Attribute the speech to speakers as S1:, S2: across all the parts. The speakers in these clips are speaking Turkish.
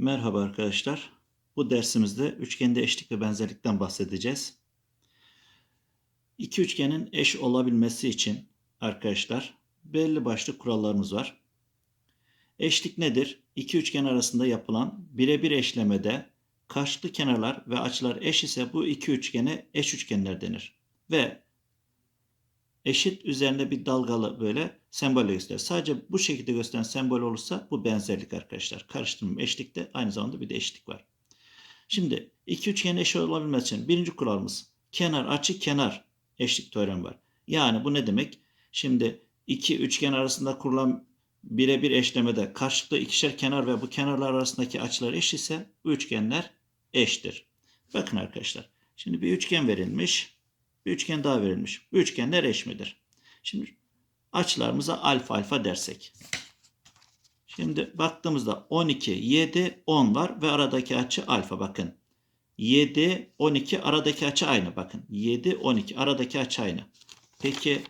S1: Merhaba arkadaşlar. Bu dersimizde üçgende eşlik ve benzerlikten bahsedeceğiz. İki üçgenin eş olabilmesi için arkadaşlar belli başlı kurallarımız var. Eşlik nedir? İki üçgen arasında yapılan birebir eşlemede karşılıklı kenarlar ve açılar eş ise bu iki üçgene eş üçgenler denir. Ve eşit üzerinde bir dalgalı böyle sembol gösterir. Sadece bu şekilde gösteren sembol olursa bu benzerlik arkadaşlar. Karıştırma eşlikte aynı zamanda bir de eşitlik var. Şimdi iki üçgen eş olabilmesi için birinci kuralımız kenar açı kenar eşlik teoremi var. Yani bu ne demek? Şimdi iki üçgen arasında kurulan birebir eşlemede karşılıklı ikişer kenar ve bu kenarlar arasındaki açılar eş ise bu üçgenler eştir. Bakın arkadaşlar. Şimdi bir üçgen verilmiş. Bir üçgen daha verilmiş. Bu üçgenler eş midir? Şimdi açılarımıza alfa alfa dersek. Şimdi baktığımızda 12, 7, 10 var ve aradaki açı alfa bakın. 7, 12 aradaki açı aynı bakın. 7, 12 aradaki açı aynı. Peki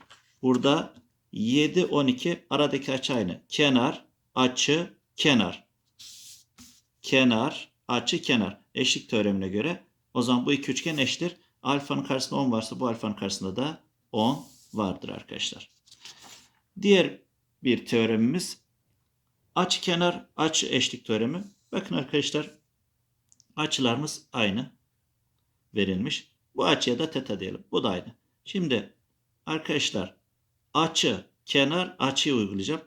S1: burada 7, 12 aradaki açı aynı. Kenar, açı, kenar. Kenar, açı, kenar. Eşlik teoremine göre o zaman bu iki üçgen eşittir. Alfanın karşısında 10 varsa bu alfanın karşısında da 10 vardır arkadaşlar. Diğer bir teoremimiz açı kenar açı eşlik teoremi. Bakın arkadaşlar açılarımız aynı verilmiş. Bu açıya da teta diyelim. Bu da aynı. Şimdi arkadaşlar açı kenar açıyı uygulayacağım.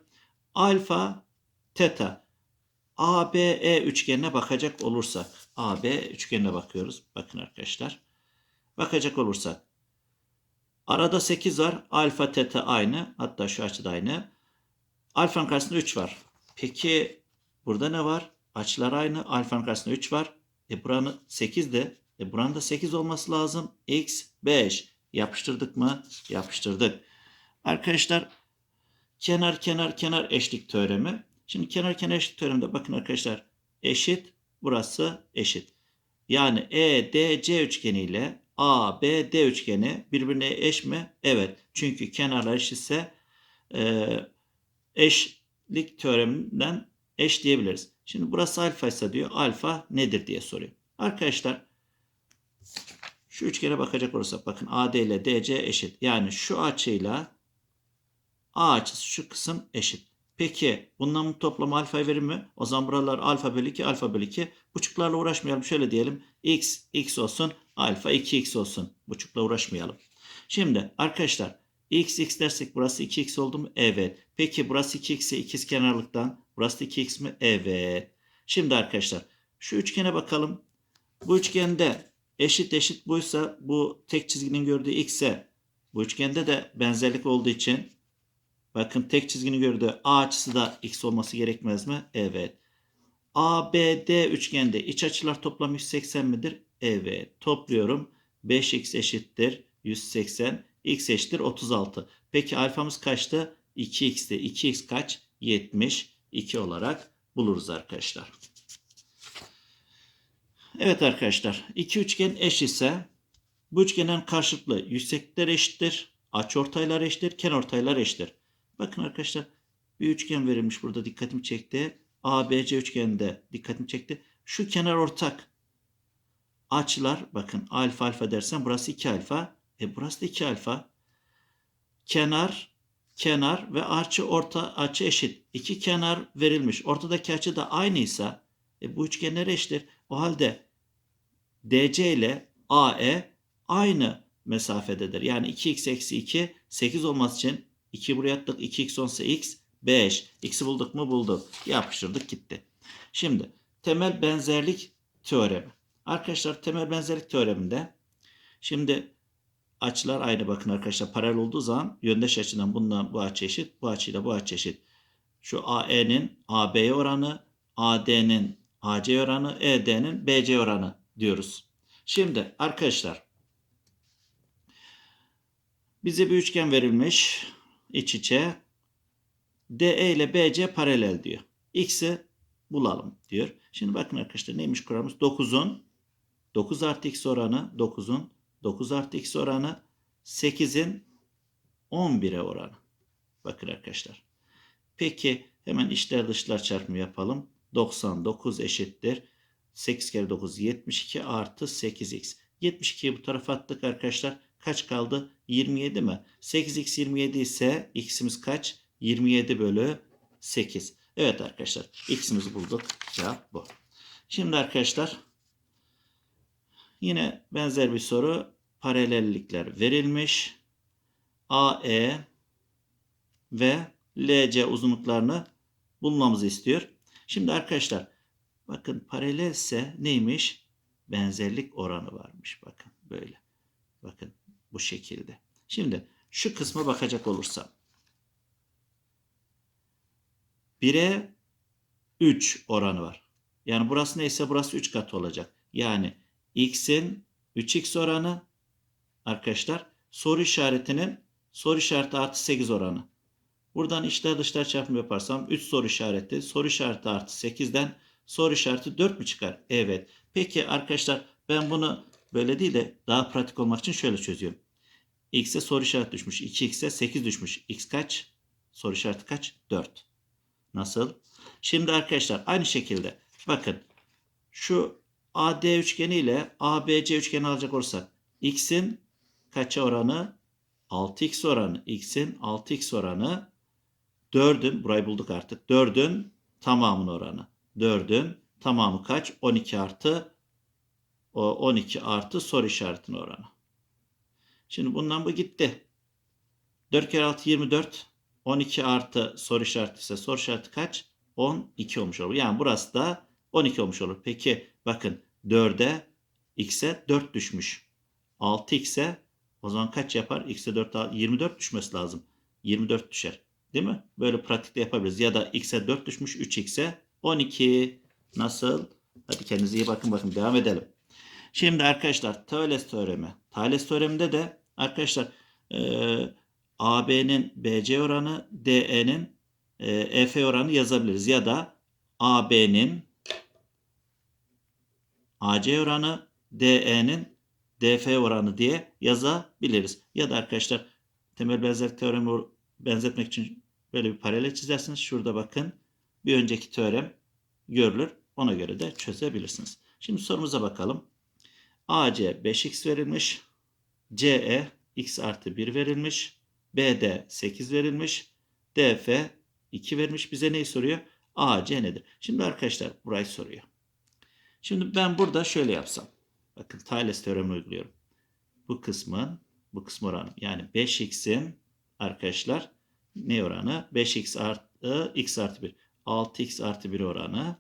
S1: Alfa teta ABE üçgenine bakacak olursak AB üçgenine bakıyoruz. Bakın arkadaşlar. Bakacak olursak arada 8 var. Alfa teta aynı. Hatta şu açıda aynı. Alfanın karşısında 3 var. Peki burada ne var? Açılar aynı. Alfanın karşısında 3 var. E buranın 8 de. E buranın da 8 olması lazım. X 5. Yapıştırdık mı? Yapıştırdık. Arkadaşlar kenar kenar kenar eşlik teoremi. Şimdi kenar kenar eşlik teoreminde bakın arkadaşlar eşit burası eşit. Yani EDC üçgeni ile ABD üçgeni birbirine eş mi? Evet. Çünkü kenarlar eşitse e, eşlik teoreminden eş diyebiliriz. Şimdi burası alfa ise diyor alfa nedir diye soruyor. Arkadaşlar şu üçgene bakacak olursak bakın AD ile DC eşit. Yani şu açıyla A açısı şu kısım eşit. Peki bunların toplamı alfa verir mi? O zaman buralar alfa bölü 2 alfa bölü 2. Buçuklarla uğraşmayalım. Şöyle diyelim. X x olsun. Alfa 2x olsun. Buçukla uğraşmayalım. Şimdi arkadaşlar x x dersek burası 2x oldu mu? Evet. Peki burası 2x'e ikiz kenarlıktan. Burası da 2x mi? Evet. Şimdi arkadaşlar şu üçgene bakalım. Bu üçgende eşit eşit buysa bu tek çizginin gördüğü x'e bu üçgende de benzerlik olduğu için bakın tek çizginin gördüğü a açısı da x olması gerekmez mi? Evet. ABD üçgende iç açılar toplam 180 midir? Evet. Topluyorum. 5x eşittir 180. x eşittir 36. Peki alfamız kaçtı? 2x'ti. 2x kaç? 72 olarak buluruz arkadaşlar. Evet arkadaşlar. iki üçgen eş ise bu üçgenin karşılıklı yükseklikler eşittir. Açıortaylar eşittir. Kenarortaylar eşittir. Bakın arkadaşlar bir üçgen verilmiş burada dikkatimi çekti. ABC üçgeninde dikkatimi çekti. Şu kenar ortak. Açılar bakın alfa alfa dersen burası 2 alfa. E burası da 2 alfa. Kenar kenar ve açı orta açı eşit. İki kenar verilmiş. Ortadaki açı da aynıysa e, bu üçgenler eşittir. O halde DC ile AE aynı mesafededir. Yani 2x eksi 2 8 olması için 2 buraya attık. 2x olsa x 5. X'i bulduk mu? Bulduk. Yapıştırdık gitti. Şimdi temel benzerlik teoremi. Arkadaşlar temel benzerlik teoreminde şimdi açılar aynı bakın arkadaşlar paralel olduğu zaman yöndeş açıdan bundan bu açı eşit. Bu açıyla bu açı eşit. Şu AE'nin AB'ye oranı, AD'nin AC oranı, ED'nin BC oranı diyoruz. Şimdi arkadaşlar bize bir üçgen verilmiş iç içe. DE ile BC paralel diyor. X'i bulalım diyor. Şimdi bakın arkadaşlar neymiş kuralımız? 9'un 9 artı x oranı 9'un 9 artı x oranı 8'in 11'e oranı. Bakın arkadaşlar. Peki hemen içler dışlar çarpımı yapalım. 99 eşittir. 8 kere 9 72 artı 8x. 72'yi bu tarafa attık arkadaşlar. Kaç kaldı? 27 mi? 8x 27 ise x'imiz kaç? 27 bölü 8. Evet arkadaşlar x'imizi bulduk. Cevap bu. Şimdi arkadaşlar yine benzer bir soru. Paralellikler verilmiş. AE ve LC uzunluklarını bulmamızı istiyor. Şimdi arkadaşlar bakın paralelse neymiş? Benzerlik oranı varmış. Bakın böyle. Bakın bu şekilde. Şimdi şu kısma bakacak olursam. 1'e 3 oranı var. Yani burası neyse burası 3 kat olacak. Yani x'in 3x oranı arkadaşlar soru işaretinin soru işareti artı 8 oranı. Buradan içler dışlar çarpımı yaparsam 3 soru işareti soru işareti artı 8'den soru işareti 4 mü çıkar? Evet. Peki arkadaşlar ben bunu böyle değil de daha pratik olmak için şöyle çözüyorum. X'e soru işareti düşmüş. 2x'e 8 düşmüş. X kaç? Soru işareti kaç? 4. Nasıl? Şimdi arkadaşlar aynı şekilde bakın şu AD üçgeni ile ABC üçgeni alacak olursak x'in kaça oranı? 6x oranı. x'in 6x oranı 4'ün burayı bulduk artık. 4'ün tamamının oranı. 4'ün tamamı kaç? 12 artı o 12 artı soru işaretinin oranı. Şimdi bundan bu gitti. 4 kere 6 24. 12 artı soru işareti ise soru işareti kaç? 12 olmuş olur. Yani burası da 12 olmuş olur. Peki bakın 4'e x'e 4 düşmüş. 6x'e o zaman kaç yapar? x'e 4 24 düşmesi lazım. 24 düşer. Değil mi? Böyle pratikte yapabiliriz. Ya da x'e 4 düşmüş 3x'e 12. Nasıl? Hadi kendinize iyi bakın bakın devam edelim. Şimdi arkadaşlar Thales teoremi. Thales teoreminde de arkadaşlar e, AB'nin BC oranı DE'nin e, EF oranı yazabiliriz. Ya da AB'nin AC oranı DE'nin DF oranı diye yazabiliriz. Ya da arkadaşlar temel benzerlik teoremi benzetmek için böyle bir paralel çizersiniz. Şurada bakın bir önceki teorem görülür. Ona göre de çözebilirsiniz. Şimdi sorumuza bakalım. AC 5x verilmiş. CE x artı 1 verilmiş. BD 8 verilmiş. DF 2 vermiş. Bize neyi soruyor? AC nedir? Şimdi arkadaşlar burayı soruyor. Şimdi ben burada şöyle yapsam. Bakın Thales teoremi uyguluyorum. Bu kısmın bu kısmı oranı. Yani 5x'in arkadaşlar ne oranı? 5x artı x artı 1. 6x artı 1 oranı.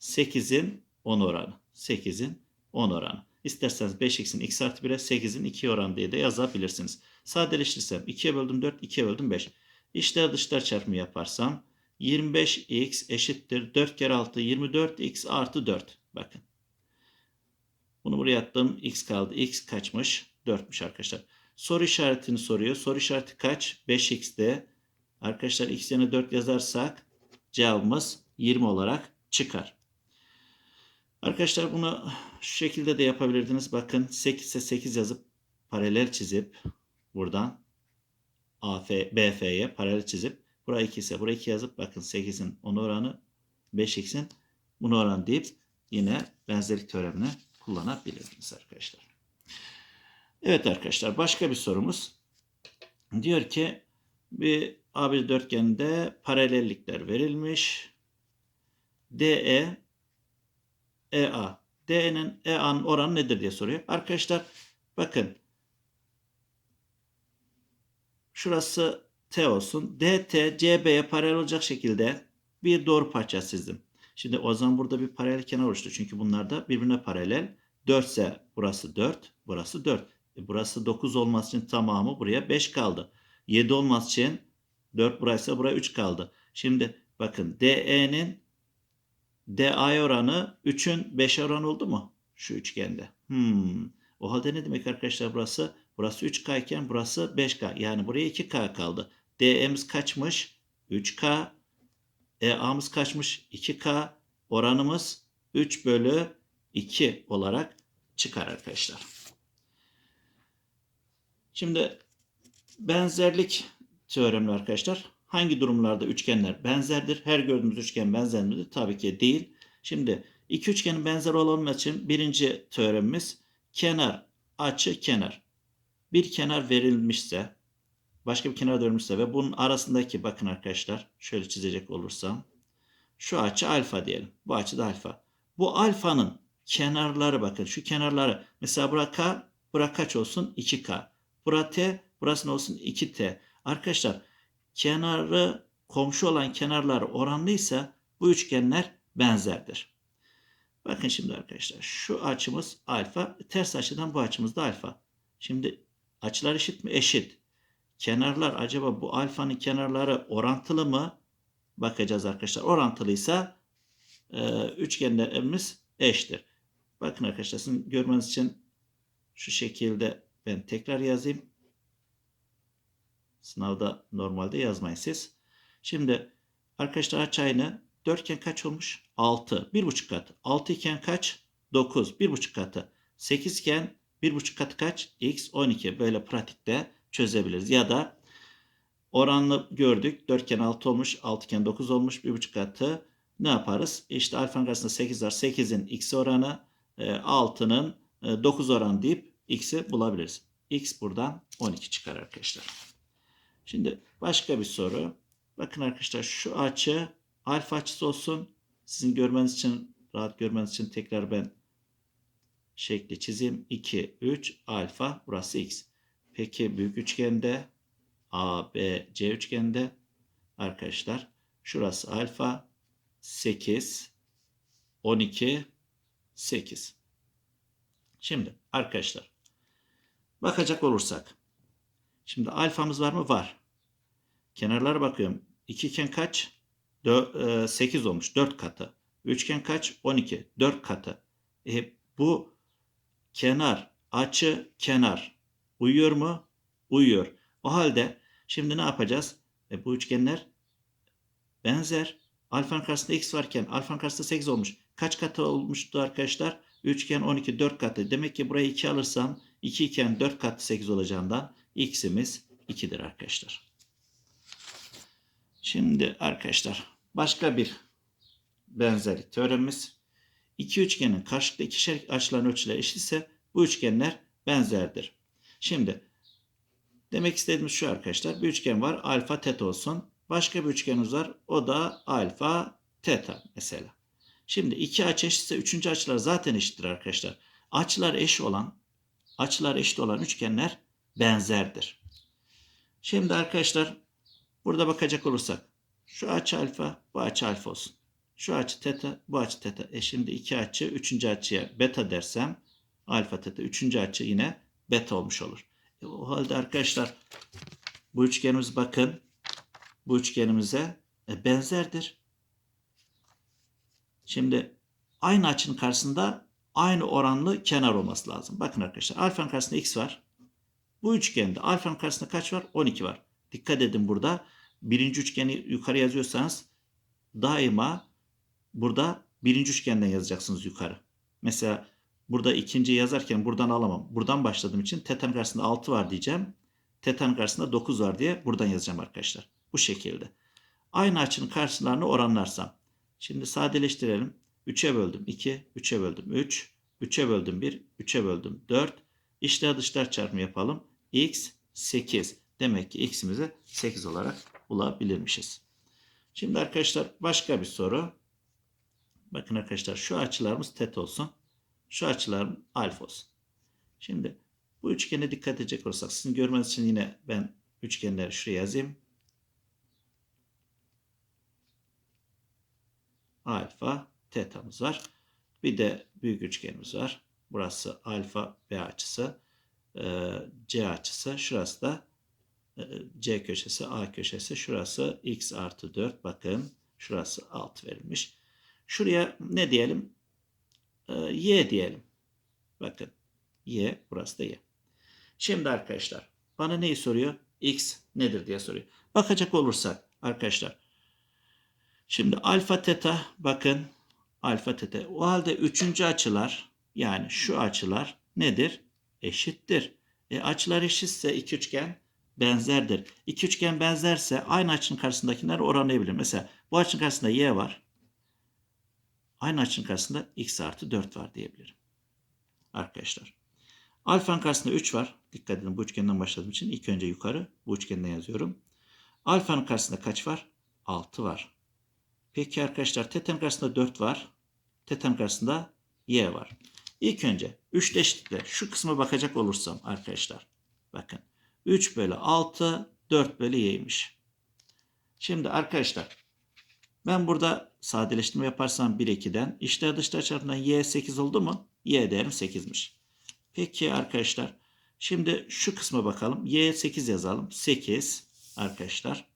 S1: 8'in 10 oranı. 8'in 10 oranı. İsterseniz 5x'in x artı 1'e 8'in 2 oranı diye de yazabilirsiniz. Sadeleştirsem 2'ye böldüm 4, 2'ye böldüm 5. İşler dışlar çarpımı yaparsam 25x eşittir 4 kere 6 24x artı 4. Bakın. Bunu buraya attım. X kaldı. X kaçmış? 4'müş arkadaşlar. Soru işaretini soruyor. Soru işareti kaç? 5x'de. Arkadaşlar x yerine 4 yazarsak cevabımız 20 olarak çıkar. Arkadaşlar bunu şu şekilde de yapabilirdiniz. Bakın 8 ise 8 yazıp paralel çizip buradan AF, BF'ye paralel çizip buraya 2 ise buraya 2 yazıp bakın 8'in 10 oranı 5x'in bunu oran deyip yine benzerlik teoremini kullanabilirsiniz arkadaşlar. Evet arkadaşlar başka bir sorumuz. Diyor ki bir AB dörtgende paralellikler verilmiş. DE EA. D'nin EA'nın oranı nedir diye soruyor. Arkadaşlar bakın. Şurası T olsun. DT CB'ye paralel olacak şekilde bir doğru parça çizdim. Şimdi o zaman burada bir paralel kenar oluştu. Çünkü bunlar da birbirine paralel. 4 ise burası 4, burası 4. E burası 9 olması için tamamı buraya 5 kaldı. 7 olması için 4 buraysa buraya 3 kaldı. Şimdi bakın DE'nin DA oranı 3'ün 5 oranı oldu mu? Şu üçgende. Hmm. O halde ne demek arkadaşlar burası? Burası 3K iken burası 5K. Yani buraya 2K kaldı. DE'miz kaçmış? 3K. EA'mız kaçmış? 2K. Oranımız 3 bölü 2 olarak çıkar arkadaşlar. Şimdi benzerlik teoremi arkadaşlar. Hangi durumlarda üçgenler benzerdir? Her gördüğümüz üçgen benzer midir? Tabii ki değil. Şimdi iki üçgenin benzer olması için birinci teoremimiz kenar, açı, kenar. Bir kenar verilmişse, başka bir kenar verilmişse ve bunun arasındaki bakın arkadaşlar şöyle çizecek olursam şu açı alfa diyelim. Bu açı da alfa. Bu alfanın kenarları bakın şu kenarları mesela bura k, bura kaç olsun? 2k. Bura t, burası ne olsun? 2t. Arkadaşlar kenarı komşu olan kenarlar oranlıysa bu üçgenler benzerdir. Bakın şimdi arkadaşlar şu açımız alfa. Ters açıdan bu açımız da alfa. Şimdi açılar eşit mi? Eşit. Kenarlar acaba bu alfanın kenarları orantılı mı? Bakacağız arkadaşlar. Orantılıysa e, üçgenlerimiz eşittir. Bakın arkadaşlar sizin görmeniz için şu şekilde ben tekrar yazayım. Sınavda normalde yazmayın siz. Şimdi arkadaşlar aç aynı. Dörtgen kaç olmuş? 6. 1,5 katı. 6 iken kaç? 9. 1,5 katı. 8 iken 1,5 katı kaç? X 12. Böyle pratikte çözebiliriz. Ya da oranlı gördük. Dörtgen 6 olmuş. 6 iken 9 olmuş. 1,5 katı. Ne yaparız? İşte alfanın karşısında 8 var. 8'in x oranı 6'nın 9 oranı deyip x'i bulabiliriz. x buradan 12 çıkar arkadaşlar. Şimdi başka bir soru. Bakın arkadaşlar şu açı alfa açısı olsun. Sizin görmeniz için, rahat görmeniz için tekrar ben şekli çizeyim. 2, 3, alfa. Burası x. Peki büyük üçgende A, B, C üçgende arkadaşlar şurası alfa 8, 12, 8. Şimdi arkadaşlar bakacak olursak. Şimdi alfamız var mı? Var. Kenarlara bakıyorum. 2 iken kaç? 4, 8 olmuş. 4 katı. Üçgen kaç? 12. 4 katı. E, bu kenar, açı, kenar. Uyuyor mu? Uyuyor. O halde şimdi ne yapacağız? E, bu üçgenler benzer. Alfanın karşısında x varken alfanın karşısında 8 olmuş. Kaç katı olmuştu arkadaşlar? Üçgen 12 4 katı. Demek ki burayı 2 alırsam 2 iken 4 katı 8 olacağından x'imiz 2'dir arkadaşlar. Şimdi arkadaşlar başka bir benzerlik teoremimiz. İki üçgenin karşılıklı ikişer açıların ölçüleri eşitse bu üçgenler benzerdir. Şimdi demek istediğimiz şu arkadaşlar. Bir üçgen var alfa teta olsun. Başka bir üçgenimiz var. O da alfa teta mesela. Şimdi iki açı eşitse üçüncü açılar zaten eşittir arkadaşlar. Açılar eş olan açılar eşit olan üçgenler benzerdir. Şimdi arkadaşlar burada bakacak olursak şu açı alfa bu açı alfa olsun. Şu açı teta bu açı teta. E şimdi iki açı üçüncü açıya beta dersem alfa teta üçüncü açı yine beta olmuş olur. E, o halde arkadaşlar bu üçgenimiz bakın bu üçgenimize e, benzerdir. Şimdi aynı açının karşısında aynı oranlı kenar olması lazım. Bakın arkadaşlar alfanın karşısında x var. Bu üçgende alfanın karşısında kaç var? 12 var. Dikkat edin burada. Birinci üçgeni yukarı yazıyorsanız daima burada birinci üçgenden yazacaksınız yukarı. Mesela burada ikinci yazarken buradan alamam. Buradan başladığım için teta'nın karşısında 6 var diyeceğim. Teta'nın karşısında 9 var diye buradan yazacağım arkadaşlar. Bu şekilde. Aynı açının karşılarını oranlarsam. Şimdi sadeleştirelim. 3'e böldüm 2, 3'e böldüm 3, 3'e böldüm 1, 3'e böldüm 4. İçler dışlar çarpımı yapalım. x 8. Demek ki x'imizi 8 olarak bulabilirmişiz. Şimdi arkadaşlar başka bir soru. Bakın arkadaşlar şu açılarımız teta olsun. Şu açılarım alfa olsun. Şimdi bu üçgene dikkat edecek olursak sizin görmeniz için yine ben üçgenleri şuraya yazayım. alfa teta'mız var. Bir de büyük üçgenimiz var. Burası alfa B açısı. E, C açısı. Şurası da e, C köşesi, A köşesi. Şurası x artı 4. Bakın şurası 6 verilmiş. Şuraya ne diyelim? E, y diyelim. Bakın y. Burası da y. Şimdi arkadaşlar bana neyi soruyor? x nedir diye soruyor. Bakacak olursak arkadaşlar Şimdi alfa teta bakın alfa teta. O halde üçüncü açılar yani şu açılar nedir? Eşittir. E, açılar eşitse iki üçgen benzerdir. İki üçgen benzerse aynı açının karşısındakiler oranlayabilir. Mesela bu açının karşısında y var. Aynı açının karşısında x artı 4 var diyebilirim. Arkadaşlar. Alfanın karşısında 3 var. Dikkat edin bu üçgenden başladığım için ilk önce yukarı bu üçgenden yazıyorum. Alfanın karşısında kaç var? 6 var. Peki arkadaşlar tetanın karşısında 4 var. Tetanın karşısında y var. İlk önce 3 eşitlikle şu kısma bakacak olursam arkadaşlar. Bakın 3 bölü 6 4 bölü y'ymiş. Şimdi arkadaşlar ben burada sadeleştirme yaparsam 1 2'den içler dışlar çarpımından y 8 oldu mu? Y değerim 8'miş. Peki arkadaşlar şimdi şu kısma bakalım. Y 8 yazalım. 8 arkadaşlar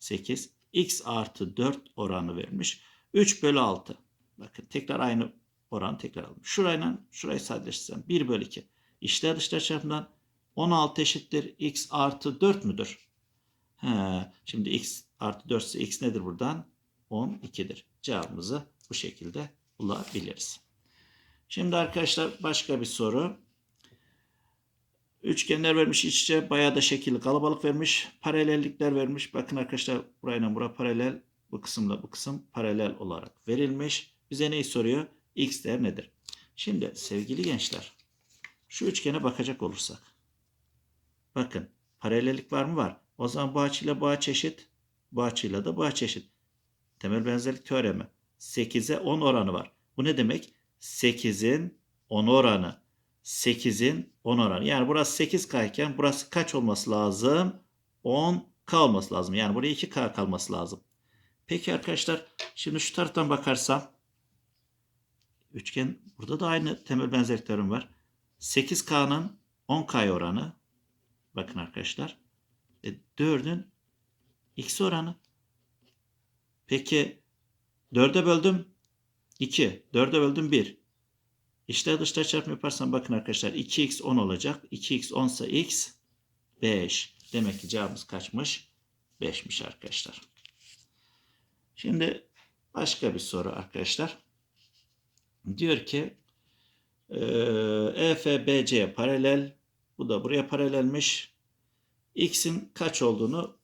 S1: 8 x artı 4 oranı vermiş. 3 bölü 6. Bakın tekrar aynı oran tekrar alalım. Şurayla şurayı sadeleştirsem 1 bölü 2. İçler dışlar çarpımından 16 eşittir x artı 4 müdür? He, şimdi x artı 4 ise x nedir buradan? 12'dir. Cevabımızı bu şekilde bulabiliriz. Şimdi arkadaşlar başka bir soru. Üçgenler vermiş iç içe bayağı da şekilli kalabalık vermiş. Paralellikler vermiş. Bakın arkadaşlar burayla bura paralel. Bu kısımla bu kısım paralel olarak verilmiş. Bize neyi soruyor? X değer nedir? Şimdi sevgili gençler şu üçgene bakacak olursak. Bakın paralellik var mı? Var. O zaman bu açıyla bu açı eşit. Bu açıyla da bu açı eşit. Temel benzerlik teoremi. 8'e 10 oranı var. Bu ne demek? 8'in 10 oranı. 8'in 10 oranı. Yani burası 8K iken burası kaç olması lazım? 10K olması lazım. Yani buraya 2K kalması lazım. Peki arkadaşlar şimdi şu taraftan bakarsam üçgen burada da aynı temel benzerlik teoremi var. 8K'nın 10K oranı bakın arkadaşlar e, 4'ün x oranı. Peki 4'e böldüm 2. 4'e böldüm 1. İşte dışta çarpım yaparsam bakın arkadaşlar 2x 10 olacak. 2x 10 ise x 5. Demek ki cevabımız kaçmış? 5'miş arkadaşlar. Şimdi başka bir soru arkadaşlar. Diyor ki EFBC paralel. Bu da buraya paralelmiş. X'in kaç olduğunu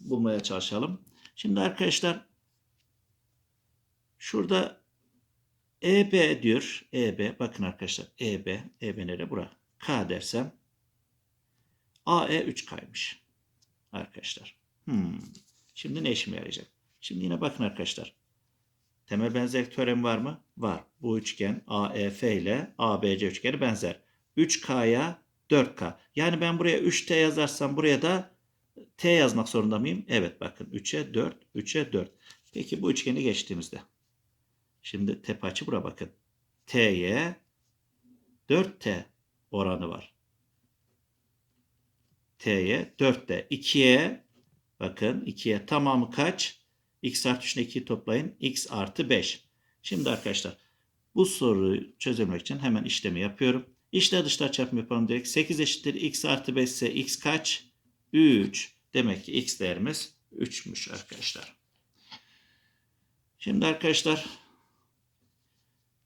S1: bulmaya çalışalım. Şimdi arkadaşlar şurada EB diyor. EB bakın arkadaşlar EB. EB nere? Bura. K dersem AE 3K'ymış. Arkadaşlar. Hmm. Şimdi ne işime yarayacak? Şimdi yine bakın arkadaşlar. Temel benzerlik teoremi var mı? Var. Bu üçgen AEF ile ABC üçgeni benzer. 3K'ya 4K. Yani ben buraya 3T yazarsam buraya da T yazmak zorunda mıyım? Evet bakın 3'e 4, 3'e 4. Peki bu üçgeni geçtiğimizde. Şimdi tepe açı bura bakın. T'ye 4T oranı var. T'ye 4T. 2'ye bakın 2'ye tamamı kaç? X artı 3 ile 2'yi toplayın. X artı 5. Şimdi arkadaşlar bu soruyu çözmek için hemen işlemi yapıyorum. İçler dışlar çarpımı yapalım direkt. 8 eşittir x artı 5 ise x kaç? 3. Demek ki x değerimiz 3'müş arkadaşlar. Şimdi arkadaşlar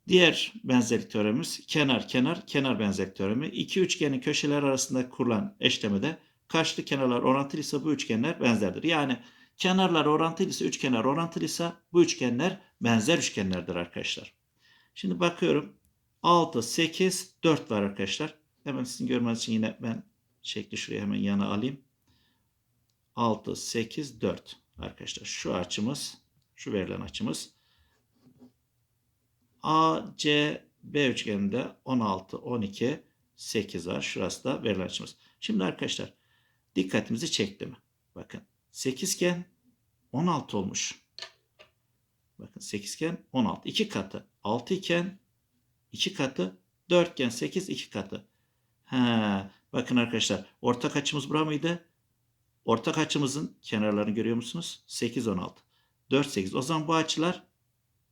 S1: diğer benzerlik teoremimiz kenar kenar kenar benzerlik teoremi. İki üçgenin köşeler arasında kurulan eşlemede karşılıklı kenarlar orantılıysa bu üçgenler benzerdir. Yani kenarlar orantılıysa üçgenler orantılıysa bu üçgenler benzer üçgenlerdir arkadaşlar. Şimdi bakıyorum 6, 8, 4 var arkadaşlar. Hemen sizin görmeniz için yine ben şekli şuraya hemen yana alayım. 6, 8, 4 arkadaşlar. Şu açımız, şu verilen açımız AC B üçgeninde 16, 12, 8 var. Şurası da verilen açımız. Şimdi arkadaşlar dikkatimizi çekti mi? Bakın 8 iken 16 olmuş. Bakın 8 iken 16. 2 katı. 6 iken 2 katı. 4 iken 8 2 katı. Ha, bakın arkadaşlar ortak açımız bura mıydı? Ortak açımızın kenarlarını görüyor musunuz? 8 16. 4 8. O zaman bu açılar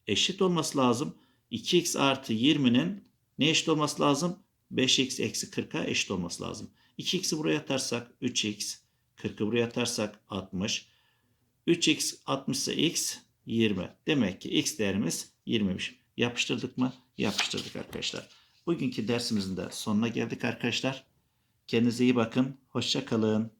S1: eşit olması lazım. 2x artı 20'nin ne eşit olması lazım? 5x eksi 40'a eşit olması lazım. 2x'i buraya atarsak 3x, 40'ı buraya atarsak 60. 3x 60 ise x 20. Demek ki x değerimiz 20'miş. Yapıştırdık mı? Yapıştırdık arkadaşlar. Bugünkü dersimizin de sonuna geldik arkadaşlar. Kendinize iyi bakın. Hoşça kalın.